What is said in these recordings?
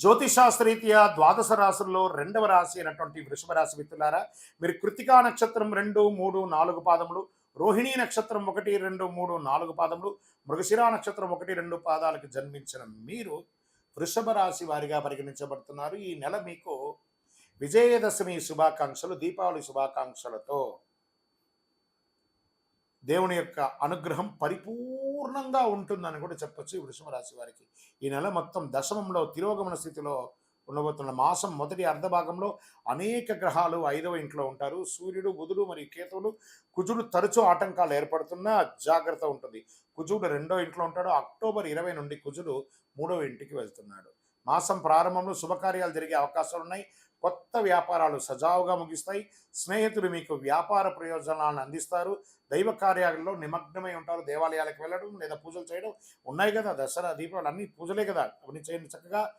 జ్యోతిషాస్త్రరీత్యా ద్వాదశ రాశుల్లో రెండవ రాశి అయినటువంటి వృషభ రాశి మిత్రులారా మీరు కృతికా నక్షత్రం రెండు మూడు నాలుగు పాదములు రోహిణీ నక్షత్రం ఒకటి రెండు మూడు నాలుగు పాదములు మృగశిరా నక్షత్రం ఒకటి రెండు పాదాలకు జన్మించిన మీరు వృషభ రాశి వారిగా పరిగణించబడుతున్నారు. ఈ నెల మీకు విజయదశమి శుభాకాంక్షలు దీపావళి శుభాకాంక్షలతో దేవుని యొక్క అనుగ్రహం పరిపూర్ణంగా ఉంటుందని కూడా చెప్పొచ్చు ఈ వృషభ రాశి వారికి. ఈ నెల మొత్తం దశమంలో తిరోగమన స్థితిలో ఉండబోతున్న మాసం మొదటి అర్ధ భాగంలో అనేక గ్రహాలు ఐదవ ఇంట్లో ఉంటారు. సూర్యుడు బుధుడు మరియు కేతువులు కుజుడు తరచూ ఆటంకాలు ఏర్పడుతున్నా జాగ్రత్త ఉంటుంది. కుజుడు రెండో ఇంట్లో ఉంటాడు. అక్టోబర్ ఇరవై నుండి కుజుడు మూడవ ఇంటికి వెళ్తున్నాడు. మాసం ప్రారంభంలో శుభకార్యాలు జరిగే అవకాశాలు ఉన్నాయి. కొత్త వ్యాపారాలు సజావుగా ముగిస్తాయి. స్నేహితులు మీకు వ్యాపార ప్రయోజనాలను అందిస్తారు. దైవ కార్యాలలో నిమగ్నమై ఉంటారు దేవాలయాలకు వెళ్ళడం లేదా పూజలు చేయడం ఉన్నాయి కదా దసరా దీపావళి అన్ని పూజలే కదా. అవన్నీ చేయండి చక్కగా.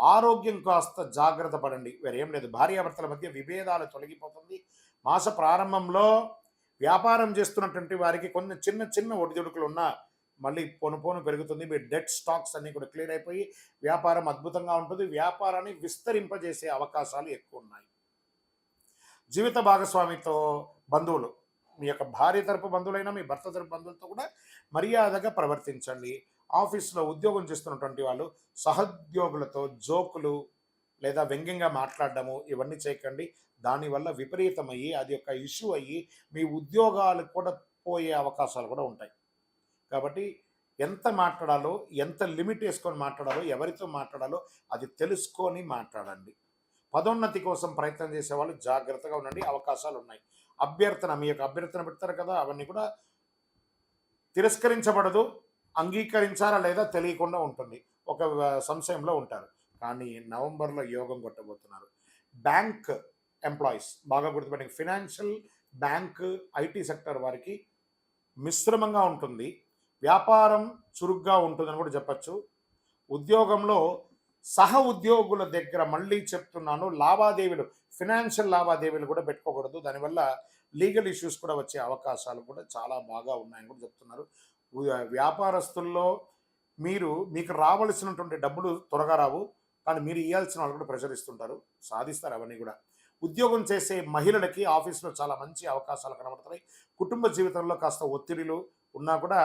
ఆరోగ్యం కాస్త జాగ్రత్త పడండి. వేరేం లేదు. భార్యాభర్తల మధ్య విభేదాలు తొలగిపోతుంది. మాస ప్రారంభంలో వ్యాపారం చేస్తున్నటువంటి వారికి కొన్ని చిన్న చిన్న ఒడిదుడుకులు ఉన్నా మళ్ళీ పొను పోను పెరుగుతుంది. మీ డెట్ స్టాక్స్ అన్నీ కూడా క్లియర్ అయిపోయి వ్యాపారం అద్భుతంగా ఉంటుంది. వ్యాపారాన్ని విస్తరింపజేసే అవకాశాలు ఎక్కువ ఉన్నాయి. జీవిత భాగస్వామితో బంధువులు మీ యొక్క భార్య తరపు బంధువులైనా మీ భర్త తరపు బంధువులతో కూడా మర్యాదగా ప్రవర్తించండి. ఆఫీస్లో ఉద్యోగం చేస్తున్నటువంటి వాళ్ళు సహోద్యోగులతో జోకులు లేదా వ్యంగ్యంగా మాట్లాడడము ఇవన్నీ చేయకండి. దానివల్ల విపరీతమయ్యి అది ఒక ఇష్యూ అయ్యి మీ ఉద్యోగాలు కూడా పోయే అవకాశాలు కూడా ఉంటాయి. కాబట్టి ఎంత మాట్లాడాలో ఎంత లిమిట్ వేసుకొని మాట్లాడాలో ఎవరితో మాట్లాడాలో అది తెలుసుకొని మాట్లాడండి. పదోన్నతి కోసం ప్రయత్నం చేసే వాళ్ళు జాగ్రత్తగా ఉండండి. అవకాశాలు ఉన్నాయి. అభ్యర్థన మీ యొక్క అభ్యర్థన పెడతారు కదా అవన్నీ కూడా తిరస్కరించబడదు అంగీకరించారా లేదా తెలియకుండా ఉంటుంది. ఒక సంశయంలో ఉంటారు. కానీ నవంబర్లో యోగం కొట్టబోతున్నారు. బ్యాంక్ ఎంప్లాయీస్ బాగా గుర్తుపెట్టి ఫినాన్షియల్ బ్యాంక్ ఐటీ సెక్టర్ వారికి మిశ్రమంగా ఉంటుంది. వ్యాపారం చురుగ్గా ఉంటుందని కూడా చెప్పచ్చు. ఉద్యోగంలో సహ ఉద్యోగుల దగ్గర మళ్ళీ చెప్తున్నాను లావాదేవీలు ఫినాన్షియల్ లావాదేవీలు కూడా పెట్టుకోకూడదు. దానివల్ల లీగల్ ఇష్యూస్ కూడా వచ్చే అవకాశాలు కూడా చాలా బాగా ఉన్నాయని కూడా చెప్తున్నారు. వ్యాపారస్తుల్లో మీరు మీకు రావలసినటువంటి డబ్బులు త్వరగా రావు కానీ మీరు ఇవ్వాల్సిన వాళ్ళు కూడా ప్రెషర్ ఇస్తుంటారు. సాధిస్తారు అవన్నీ కూడా. ఉద్యోగం చేసే మహిళలకి ఆఫీస్లో చాలా మంచి అవకాశాలు కనబడుతున్నాయి. కుటుంబ జీవితంలో కాస్త ఒత్తిడిలు ఉన్నా కూడా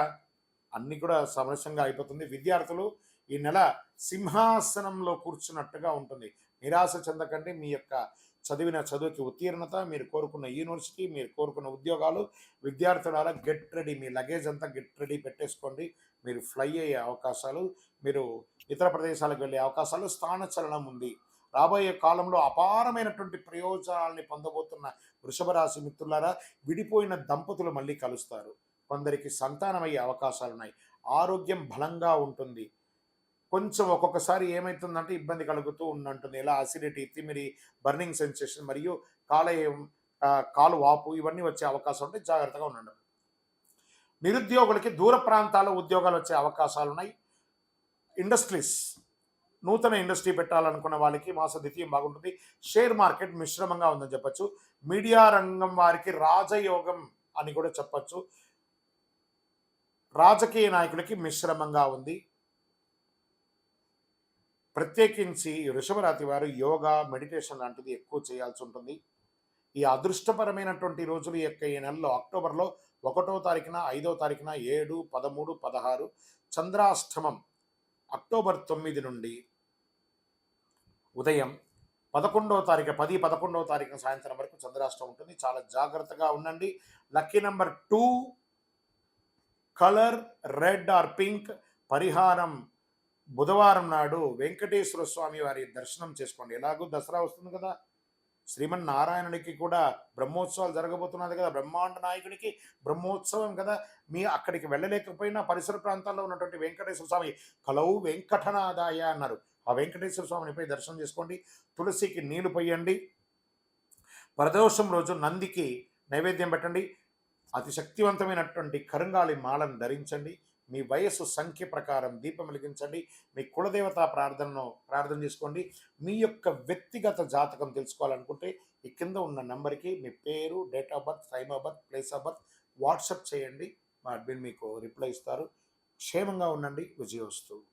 అన్నీ కూడా సమస్యంగా అయిపోతుంది. విద్యార్థులు ఈ నెల సింహాసనంలో కూర్చున్నట్టుగా ఉంటుంది. నిరాశ చెందకండి. మీ యొక్క చదివిన చదువుకి ఉత్తీర్ణత మీరు కోరుకున్న యూనివర్సిటీ మీరు కోరుకున్న ఉద్యోగాలు విద్యార్థులారా గెట్ రెడీ. మీ లగేజ్ అంతా గెట్ రెడీ పెట్టేసుకోండి. మీరు ఫ్లై అయ్యే అవకాశాలు మీరు ఇతర ప్రదేశాలకు వెళ్ళే అవకాశాలు స్థానచలనం ఉంది. రాబోయే కాలంలో అపారమైనటువంటి ప్రయోజనాల్ని పొందబోతున్న వృషభ రాశి మిత్రులారా విడిపోయిన దంపతులు మళ్ళీ కలుస్తారు. కొందరికి సంతానమయ్యే అవకాశాలు ఉన్నాయి ఆరోగ్యం బలంగా ఉంటుంది. కొంచెం ఒక్కొక్కసారి ఏమవుతుందంటే ఇబ్బంది కలుగుతూ ఉందంటుంది. ఎలా అసిడిటీ తిమిరి బర్నింగ్ సెన్సేషన్ మరియు కాలేయం కాలు వాపు ఇవన్నీ వచ్చే అవకాశం ఉంటే జాగ్రత్తగా ఉండండి. నిరుద్యోగులకి దూర ప్రాంతాల్లో ఉద్యోగాలు వచ్చే అవకాశాలు ఉన్నాయి. ఇండస్ట్రీస్ నూతన ఇండస్ట్రీ పెట్టాలనుకున్న వాళ్ళకి మాస ద్వితీయం బాగుంటుంది. షేర్ మార్కెట్ మిశ్రమంగా ఉందని చెప్పొచ్చు. మీడియా రంగం వారికి రాజయోగం అని కూడా చెప్పచ్చు. రాజకీయ నాయకులకి మిశ్రమంగా ఉంది. ప్రత్యేకించి వృషభరాతి వారు యోగా మెడిటేషన్ లాంటిది ఎక్కువ చేయాల్సి ఉంటుంది. ఈ అదృష్టపరమైనటువంటి రోజులు యొక్క ఈ నెలలో అక్టోబర్లో ఒకటో తారీఖున ఐదో తారీఖున ఏడు పదమూడు పదహారు చంద్రాష్టమం అక్టోబర్ తొమ్మిది నుండి ఉదయం పదకొండవ తారీఖు పది పదకొండవ తారీఖున సాయంత్రం వరకు చంద్రాష్టమం ఉంటుంది. చాలా జాగ్రత్తగా ఉండండి. Lucky number two colour red or pink పరిహారం బుధవారం నాడు వెంకటేశ్వర స్వామి వారి దర్శనం చేసుకోండి. ఎలాగో దసరా వస్తుంది కదా. శ్రీమన్నారాయణుడికి కూడా బ్రహ్మోత్సవాలు జరగబోతున్నది కదా. బ్రహ్మాండ నాయకుడికి బ్రహ్మోత్సవం కదా. మీ అక్కడికి వెళ్ళలేకపోయినా పరిసర ప్రాంతాల్లో ఉన్నటువంటి వెంకటేశ్వర స్వామి కలవు వెంకటనాదాయ అన్నారు. ఆ వెంకటేశ్వర స్వామిని పోయి దర్శనం చేసుకోండి. తులసికి నీళ్ళు పోయండి. ప్రదోషం రోజు నందికి నైవేద్యం పెట్టండి. అతి శక్తివంతమైనటువంటి కరుంగాళి మాలను ధరించండి. మీ వయస్సు సంఖ్య ప్రకారం దీపం వెలిగించండి. మీ కులదేవత ప్రార్థనను ప్రార్థన చేసుకోండి. మీ యొక్క వ్యక్తిగత జాతకం తెలుసుకోవాలనుకుంటే ఈ కింద ఉన్న నెంబర్కి మీ పేరు date of birth time of birth place of birth WhatsApp చేయండి. మా అడ్మిన్ మీకు రిప్లై ఇస్తారు. క్షేమంగా ఉండండి. విజయోస్తు